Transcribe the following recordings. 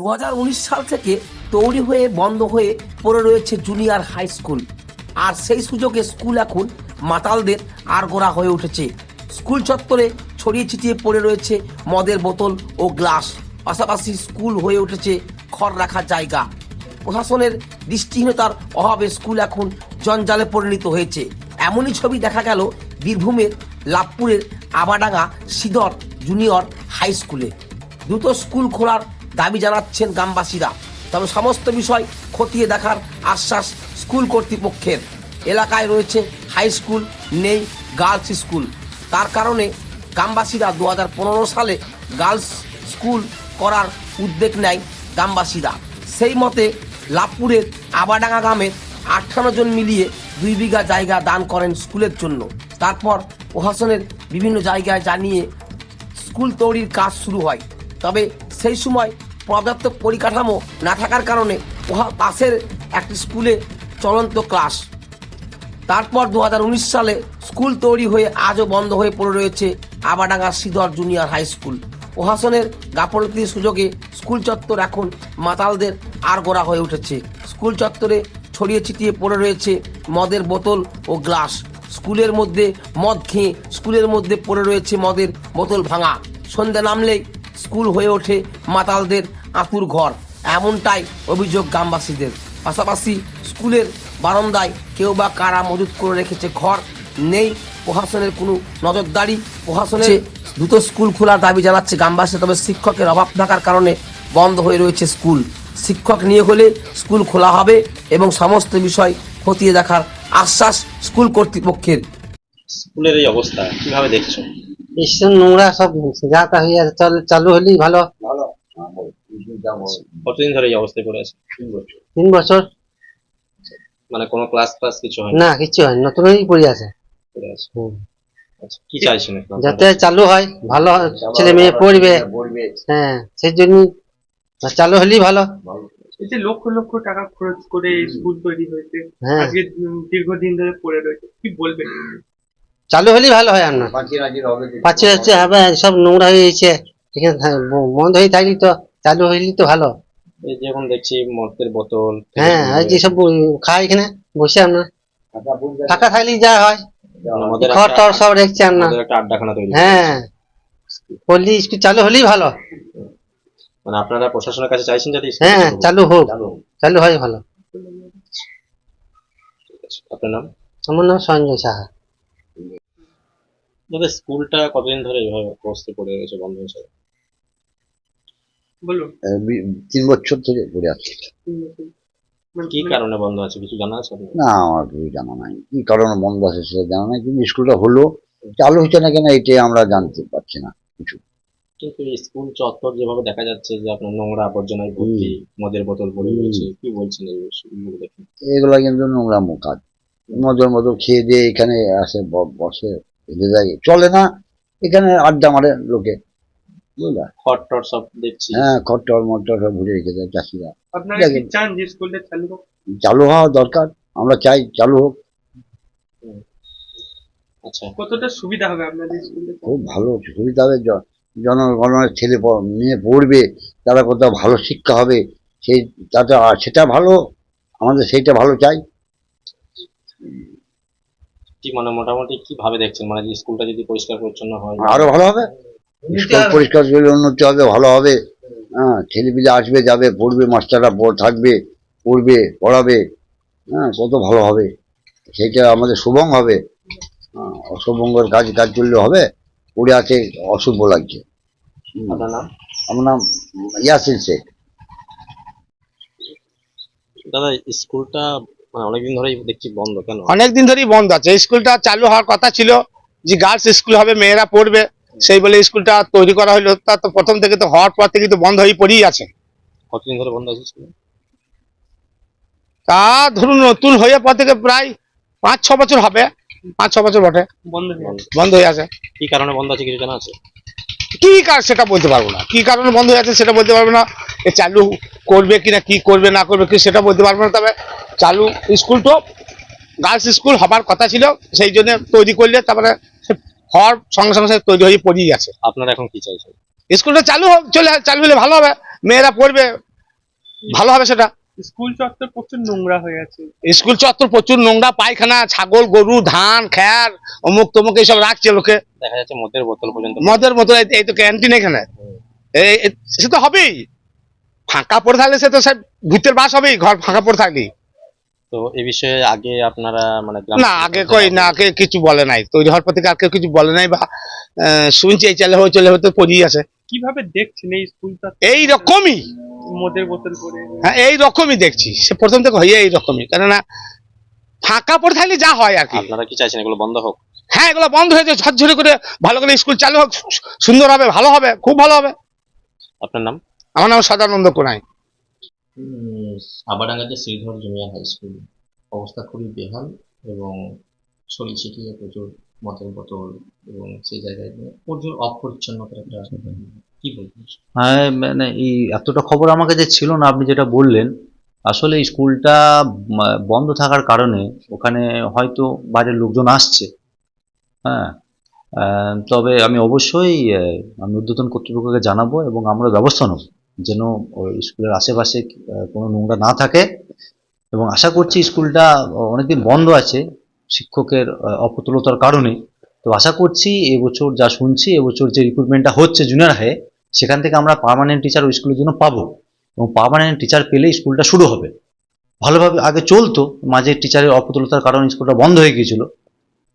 দু হাজার উনিশ সাল থেকে তৈরি হয়ে বন্ধ হয়ে পড়ে রয়েছে জুনিয়র হাই স্কুল। আর সেই সুযোগে স্কুল এখন মাতালদের আরগোড়া হয়ে উঠেছে। স্কুল চত্বরে ছড়িয়ে ছিটিয়ে পড়ে রয়েছে মদের বোতল ও গ্লাস। পাশাপাশি স্কুল হয়ে উঠেছে খড় রাখার জায়গা। প্রশাসনের দৃষ্টিহীনতার অভাবে স্কুল এখন জঞ্জালে পরিণত হয়েছে। এমনই ছবি দেখা গেল বীরভূমের লাভপুরের আবাডাঙ্গা সিদর জুনিয়র হাই স্কুলে। দ্রুত স্কুল খোলার দাবি জানাচ্ছেন গ্রামবাসীরা। তবে সমস্ত বিষয় খতিয়ে দেখার আশ্বাস স্কুল কর্তৃপক্ষের। এলাকায় রয়েছে হাই স্কুল, নেই গার্লস স্কুল। তার কারণে গ্রামবাসীরা দু হাজার পনেরো সালে গার্লস স্কুল করার উদ্যোগ নেয় গ্রামবাসীরা। সেই মতে লাভপুরের আবাডাঙ্গা গ্রামের আটান্ন জন মিলিয়ে দুই বিঘা জায়গা দান করেন স্কুলের জন্য। তারপর প্রশাসনের বিভিন্ন জায়গায় জানিয়ে স্কুল তৈরির কাজ শুরু হয়। তবে সেই সময় পর্যাপ্ত পরিকাঠামো না থাকার কারণে উহা পাশের একটি স্কুলে চলন্ত ক্লাস। তারপর দু হাজার উনিশ সালে স্কুল তৈরি হয়ে আজও বন্ধ হয়ে পড়ে রয়েছে Abadanga Sidhar junior high school. প্রশাসনের গাফলতির সুযোগে স্কুল চত্বর এখন মাতালদের আরগোড়া হয়ে উঠেছে। স্কুল চত্বরে ছড়িয়ে ছিটিয়ে পড়ে রয়েছে মদের বোতল ও গ্লাস। স্কুলের মধ্যে মদ খেয়ে স্কুলের মধ্যে পড়ে রয়েছে মদের বোতল ভাঙা। সন্ধ্যা নামলেই স্কুল হয়ে ওঠে মাতালদের আঁতুর ঘর। এমনটাই অভিযোগ গ্রামবাসীদের। পাশাপাশি স্কুলের বারান্দায় কেউ বা কারা মজুত করে রেখেছে ঘর নেই, প্রশাসনের কোনো নজরদারি। প্রশাসনের দ্রুত স্কুল খোলার দাবি জানাচ্ছে গ্রামবাসী, তবে শিক্ষকের অভাব থাকার কারণে বন্ধ হয়ে রয়েছে স্কুল। শিক্ষক নিয়ে হলে স্কুল খোলা হবে এবং সমস্ত বিষয় খতিয়ে দেখার আশ্বাস স্কুল কর্তৃপক্ষের। স্কুলের এই অবস্থা, কীভাবে দেখছ? ভীষণ নোংরা সব যা তা হয়ে আছে চালু চালু হলেই ভালো। কতদিন ধরে এই অবস্থায় পড়ে আছে? তিন বছর। মানে কোনো ক্লাস ক্লাস কিছু হয় না কিছু হয় নতুনই পড়ে আছে। পড়ে আছে। আচ্ছা, কি চাইছেন যাতে চালু হয় ভালো হয়, ছেলে মেয়ে পড়বে। হ্যাঁ সেই জন্য চালু হলেই ভালো। এই যে লক্ষ লক্ষ টাকা খরচ করে স্কুল তৈরি হয়েছে হ্যাঁ। আজকে দীর্ঘদিন ধরে পড়ে রয়েছে। কি বলবেন? চালু হলেই ভালো হয় আপনার। পাচ্ছে হচ্ছে হবে সব নোংরা হয়ে গেছে। এখানে বন্ধ হয়ে থাকলি তো চালু হইলি তো ভালো। এই যে এখন দেখছি মদের বোতল হ্যাঁ আর যে সব খায় এখানে বসে আপনার। টাকা থাকলেই যা হয়। খড় টড় সব রেখছে আপনার। আড্ডাখানা তৈরি হ্যাঁ স্কুল চালু হলেই ভালো। মানে আপনারা প্রশাসনের কাছে চাইছেন যাতে হ্যাঁ চালু হোক? চালু হয় ভালো। আপনার নাম? আমার নাম সঞ্জয় সাহা। দাদা স্কুলটা কতদিন ধরে এইভাবে অবস্থায় পড়ে রয়েছে বন্ধ হয়েছে? বলুন। তিন বছর থেকে পড়ে আছে। মানে- কি কারণে বন্ধ আছে? কিছু জানা আছে না আমার কিছু জানা নাই। কি কারণে বন্ধ আছে সেটা জানা নাই কিন্তু স্কুলটা হলো। চালু হচ্ছে না কেন এটাই আমরা জানতে পারছি না কিছু। কিন্তু স্কুল চত্বর যেভাবে দেখা যাচ্ছে যে আপনার নোংরা আবর্জনায় ভর্তি মদের বোতল পড়ে রয়েছে কি বলছেন এই এগুলো কিন্তু নোংরাম কাজ মজর মতো খেয়ে দিয়ে এখানে আসে ব- বসে। জায়গায় চলে না এখানে আড্ডা মারে লোকে। বুঝলা? সব দেখছি। হ্যাঁ সব রেখে দেয় চাষিরা। চান যে স্কুলটা চালু হোক? চালু হওয়া দরকার আমরা চাই চালু হোক। আচ্ছা। কতটা সুবিধা হবে আপনাদের স্কুলে খুব ভালো সুবিধা হবে। জনগণের ছেলে মেয়ে পড়বে তারা কোথাও ভালো শিক্ষা হবে সেই তাতে সেটা ভালো আমাদের সেইটা ভালো চাই। কি মানে মোটামুটি কি ভাবে দেখছেন? মানে যে স্কুলটা যদি পরিষ্কার পরিচ্ছন্ন হয় আরও ভালো হবে? স্কুল পরিষ্কার করলে উন্নতি হবে ভালো হবে। হ্যাঁ ছেলেপিলে আসবে যাবে পড়বে মাস্টাররা থাকবে পড়বে পড়াবে। হ্যাঁ কত ভালো হবে। সেইটা আমাদের শুভং হবে। হ্যাঁ, অশুভঙ্গর কাজ কাজ করলে হবে। পড়ে আছে অশুভ লাগছে। আপনার নাম? আমার নাম ইয়াসিন শেখ। দাদা স্কুলটা মানে অনেকদিন ধরেই দেখছি বন্ধ কেন? অনেকদিন ধরেই বন্ধ আছে। স্কুলটা চালু হওয়ার কথা ছিল যে গার্লস স্কুল হবে মেয়েরা পড়বে। সেই বলে স্কুলটা তৈরি করা হলো। তা তো প্রথম থেকে তো হওয়ার পর থেকে তো বন্ধ হয়ে পড়েই আছে। কতদিন ধরে বন্ধ আছে স্কুল? তা ধরুন নতুন হয়ে পর থেকে প্রায় পাঁচ ছ বছর হবে। পাঁচ ছ বছর বটে। বন্ধ হয়ে হয়ে আছে। কি কারণে বন্ধ আছে কিছু জানা আছে? কি কাজ সেটা বলতে পারব না। কি কারণে বন্ধ হয়ে আছে সেটা বলতে পারব না। এ চালু করবে কিনা কি করবে না করবে কি সেটা বলতে পারব না। তবে চালু স্কুল তো। গার্লস স্কুল হবার কথা ছিল সেই জন্য তৈরি করলে তারপরে সে হওয়ার সঙ্গে সঙ্গে তৈরি হয়ে পড়েই আছে আপনারা এখন কি চাইছেন? স্কুলটা চালু হোক চলে চালু হলে ভালো হবে মেয়েরা পড়বে ভালো হবে সেটা। স্কুল চত্বর প্রচুর নোংরা হয়ে আছে। স্কুল চত্বর প্রচুর নোংরা পায়খানা ছাগল গরু ধান খ্যার অমুক তমুক এইসব রাখছে লোকে। দেখা যাচ্ছে মদের বোতল পর্যন্ত। মদের মতো এই- এই তো ক্যান্টিন এখানে। সে তো হবেই। ফাঁকা পড়ে থাকলে সে তো সব ভূতের বাস হবেই ঘর ফাঁকা পড়ে থাকলে তো এই বিষয়ে আগে আপনারা মানে না আগে কই না আগে কিছু বলে নাই। তৈরি হওয়ার পর থেকে আর কেউ কিছু বলে নাই বা আহ, শুনছি এই চালে হয়ে চলে পড়িয়ে আছে। কীভাবে দেখছেন এই স্কুল এই রকমই। মদের বোতল করে হ্যাঁ এই রকমই দেখছি। সে প্রথম থেকে হয়ে এই রকমই। কেননা ফাঁকা পড়ে থাকলে যা হয় আর কি। আপনারা কি চাইছেন এগুলো বন্ধ হোক? হ্যাঁ এগুলো বন্ধ হয়েছে ঝরঝরে করে ভালো করে স্কুল চালু হোক সুন্দর হবে ভালো হবে খুব ভালো হবে। আপনার নাম? আমার নাম সদানন্দ কোনাই। আবাডাঙ্গাতে শ্রীধর জুনিয়র হাই স্কুল অবস্থা খুবই বেহাল এবং ছড়িয়ে ছিটিয়ে প্রচুর মদের বোতল এবং সেই জায়গায় প্রচুর অপরিচ্ছন্নতার একটা কি বলবেন হ্যাঁ মানে এই এতটা খবর আমার কাছে ছিল না আপনি যেটা বললেন আসলে স্কুলটা বন্ধ থাকার কারণে ওখানে হয়তো বাইরের লোকজন আসছে। হ্যাঁ আহ, তবে আমি অবশ্যই আমি ঊর্ধ্বতন কর্তৃপক্ষকে জানাব এবং আমরা ব্যবস্থা নেব। যেন ওই স্কুলের আশেপাশে কোনো নোংরা না থাকে। এবং আশা করছি স্কুলটা অনেকদিন বন্ধ আছে শিক্ষকের আহ, অপতুলতার কারণে। তো আশা করছি এবছর যা শুনছি এবছর যে রিক্রুটমেন্টটা হচ্ছে জুনিয়র হায়ে সেখান থেকে আমরা পার্মানেন্ট টিচার ওই স্কুলের জন্য পাবো। এবং পার্মানেন্ট টিচার পেলে স্কুলটা শুরু হবে। ভালোভাবে আগে চলতো মাঝে টিচারের অপতুলতার কারণে স্কুলটা বন্ধ হয়ে গিয়েছিল।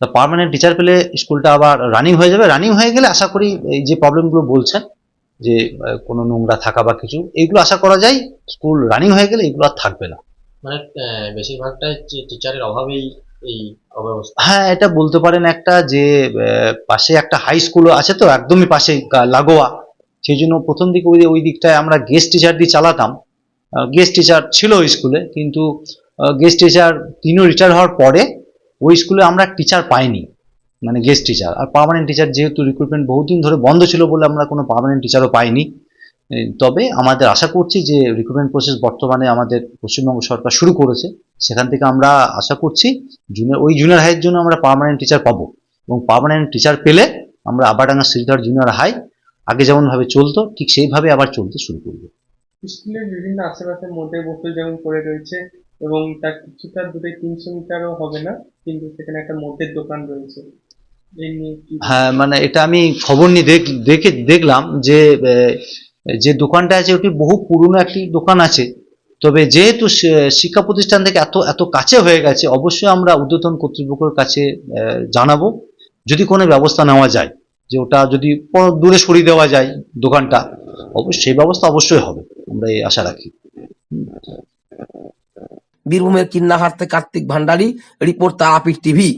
তা পার্মানেন্ট টিচার পেলে স্কুলটা আবার রানিং হয়ে যাবে। রানিং হয়ে গেলে আশা করি এই যে প্রবলেমগুলো বলছেন যে কোনো নোংরা থাকা বা কিছু এইগুলো আশা করা যায় স্কুল রানিং হয়ে গেলে এগুলো আর থাকবে না। মানে বেশিরভাগটাই টিচারের অভাবেই এই অব্যবস্থা। হ্যাঁ এটা বলতে পারেন একটা যে পাশে একটা হাই স্কুল আছে তো একদমই পাশে লাগোয়া। সেই জন্য প্রথম দিকে ওই ওই দিকটায় আমরা গেস্ট টিচার দিয়ে চালাতাম। গেস্ট টিচার ছিল ওই স্কুলে কিন্তু গেস্ট টিচার তিনিও রিটায়ার হওয়ার পরে ওই স্কুলে আমরা টিচার পাইনি। মানে গেস্ট টিচার আর পার্মানেন্ট টিচার যেহেতু রিক্রুটমেন্ট বহুদিন ধরে বন্ধ ছিল বলে আমরা কোনো পার্মানেন্ট টিচারও পাইনি। তবে আমাদের আশা করছি যে রিক্রুটমেন্ট প্রসেস বর্তমানে আমাদের পশ্চিমবঙ্গ সরকার শুরু করেছে। সেখান থেকে আমরা আশা করছি জুনিয়র ওই জুনিয়র হাইয়ের জন্য আমরা পার্মানেন্ট টিচার পাবো। এবং পার্মানেন্ট টিচার পেলে আমরা আবাডাঙ্গা শ্রীধর জুনিয়র হাই আগে যেমনভাবে চলতো, ঠিক সেইভাবে আবার চলতে শুরু করব। স্কুলের বিভিন্ন আশেপাশের মধ্যে বোতল যেমন করে রয়েছে এবং তার কিছুটা দূরে তিনশো মিটারও হবে না, কিন্তু সেখানে একটা মদের দোকান রয়েছে। হ্যাঁ মানে এটা আমি খবর নিয়ে দেখ, দেখে, দেখলাম যে যে দোকানটা আছে, ওটি বহু পুরনো একটি দোকান আছে। তবে যেহেতু শিক্ষা প্রতিষ্ঠান থেকে এত এত কাছে হয়ে গেছে, অবশ্যই আমরা ঊর্ধ্বতন কর্তৃপক্ষের কাছে জানাব, যদি কোনো ব্যবস্থা নেওয়া যায়, যে ওটা যদি দূরে সরিয়ে দেওয়া যায় দোকানটা, অবশ্যই সেই ব্যবস্থা অবশ্যই হবে, আমরা এই আশা রাখি। বীরভূমের কিন্নাহার থেকে কার্তিক ভান্ডারী রিপোর্ট তারাপীঠ টিভি।